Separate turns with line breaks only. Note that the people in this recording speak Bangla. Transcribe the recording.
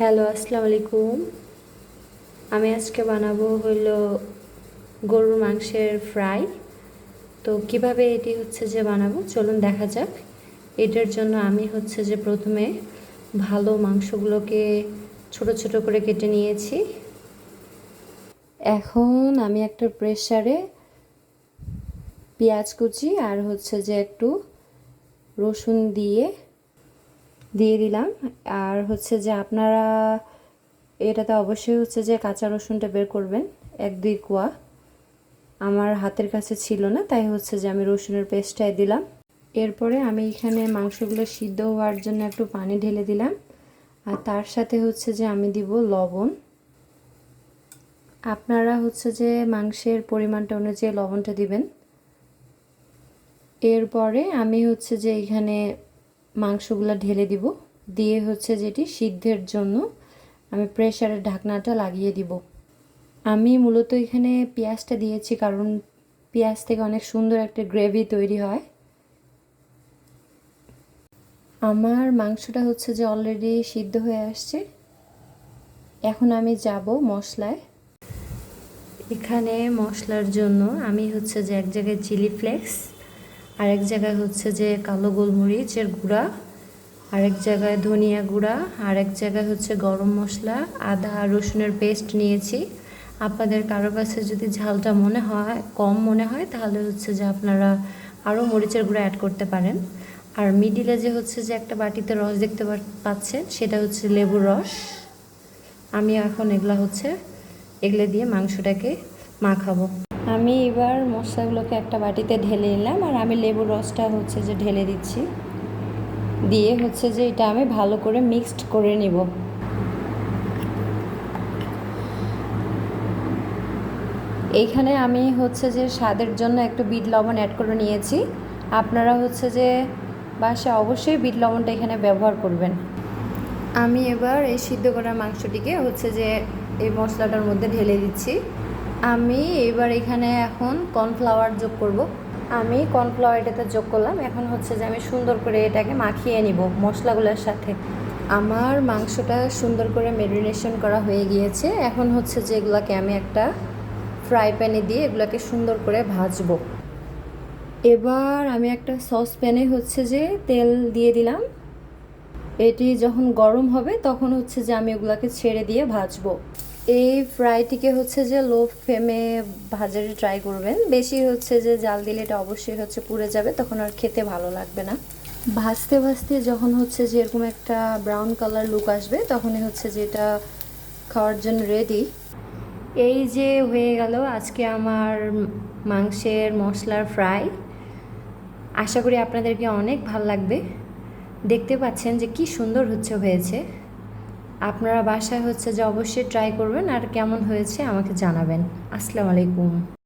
হ্যালো আসসালামু আলাইকুম আমি আজকে বানাবো হইল গরুর মাংসের ফ্রাই। তো কীভাবে এটি হচ্ছে যে বানাবো? চলুন দেখা যাক। এটার জন্য আমি হচ্ছে যে প্রথমে ভালো মাংসগুলোকে ছোট ছোট করে কেটে নিয়েছি। এখন আমি একটা প্রেসারে পেঁয়াজ কুচি আর হচ্ছে যে একটু রসুন দিয়ে দিয়ে দিলাম। আর হচ্ছে যে আপনারা, এটাতে অবশ্যই হচ্ছে যে কাঁচা রসুনটা বের করবেন, এক দুই কোয়া। আমার হাতের কাছে ছিল না, তাই হচ্ছে যে আমি রসুনের পেস্টটাই দিলাম। এরপরে আমি এখানে মাংসগুলো সিদ্ধ হওয়ার জন্য একটু পানি ঢেলে দিলাম। আর তার সাথে হচ্ছে যে আমি দিব লবণ। আপনারা হচ্ছে যে মাংসের পরিমাণটা অনুযায়ী লবণটা দিবেন। এরপরে আমি হচ্ছে যে এখানে মাংসগুলো ঢেলে দিব। দিয়ে হচ্ছে যেটি সিদ্ধের জন্য আমি প্রেশারের ঢাকনাটা লাগিয়ে দিব। আমি মূলত এখানে পেঁয়াজটা দিয়েছি কারণ পেঁয়াজ থেকে অনেক সুন্দর একটা গ্রেভি তৈরি হয়। আমার মাংসটা হচ্ছে যে অলরেডি সিদ্ধ হয়ে আসছে। এখন আমি যাব মশলায়। এখানে মশলার জন্য আমি হচ্ছে যে এক জায়গায় চিলি ফ্লেক্স আরেক জায়গায় হচ্ছে যে কালো গোলমরিচের গুঁড়া, আরেক জায়গায় ধনিয়া গুঁড়া, আরেক জায়গায় হচ্ছে গরম মশলা, আদা রসুনের পেস্ট নিয়েছি। আপনাদের কারও কাছে যদি ঝালটা মনে হয়, কম মনে হয়, তাহলে হচ্ছে যে আপনারা আরও মরিচের গুঁড়া অ্যাড করতে পারেন। আর মিডিলে যে হচ্ছে যে একটা বাটিতে রস দেখতে পাচ্ছেন, সেটা হচ্ছে লেবুর রস। আমি এখন এগুলা হচ্ছে, এগুলো দিয়ে মাংসটাকে মাখাবো আমি এবার মশলাগুলোকে একটা বাটিতে ঢেলে নিলাম আর আমি লেবুর রসটা হচ্ছে যে ঢেলে দিচ্ছি। দিয়ে হচ্ছে যে এটা আমি ভালো করে মিক্সড করে নিব। এইখানে আমি হচ্ছে যে স্বাদের জন্য একটু বিট লবণ অ্যাড করে নিয়েছি। আপনারা হচ্ছে যে বাসা অবশ্যই বিট লবণটা এখানে ব্যবহার করবেন। আমি এবার এই সিদ্ধ করা মাংসটিকে হচ্ছে যে এই মশলাটার মধ্যে ঢেলে দিচ্ছি। আমি এবার এখানে এখন কর্নফ্লাওয়ার যোগ করব। আমি কর্নফ্লাওয়ার এটাতে যোগ করলাম। এখন হচ্ছে যে আমি সুন্দর করে এটাকে মাখিয়ে নিব মশলাগুলোর সাথে। আমার মাংসটা সুন্দর করে মেরিনেশন করা হয়ে গিয়েছে। এখন হচ্ছে যে এগুলোকে আমি একটা ফ্রাই প্যানে দিয়ে এগুলোকে সুন্দর করে ভাজবো। এবার আমি একটা সস প্যানে হচ্ছে যে তেল দিয়ে দিলাম। এটি যখন গরম হবে তখন হচ্ছে যে আমি এগুলাকে ছেড়ে দিয়ে ভাজবো। এই ফ্রাইটিকে হচ্ছে যে লো ফ্লেমে ভাজার ট্রাই করবেন। বেশি হচ্ছে যে জাল দিলে এটা অবশ্যই হচ্ছে পুড়ে যাবে, তখন আর খেতে ভালো লাগবে না। ভাজতে ভাজতে যখন হচ্ছে যে এরকম একটা ব্রাউন কালার লুক আসবে, তখনই হচ্ছে যে এটা খাওয়ার জন্য রেডি এই যে হয়ে গেল আজকে আমার মাংসের মশলার ফ্রাই আশা করি আপনাদেরকে অনেক ভালো লাগবে। দেখতে পাচ্ছেন যে কি সুন্দর হচ্ছে, হয়েছে। আপনারা বাসায় হচ্ছে যে অবশ্যই ট্রাই করবেন আর কেমন হয়েছে আমাকে জানাবেন। আসসালামু আলাইকুম।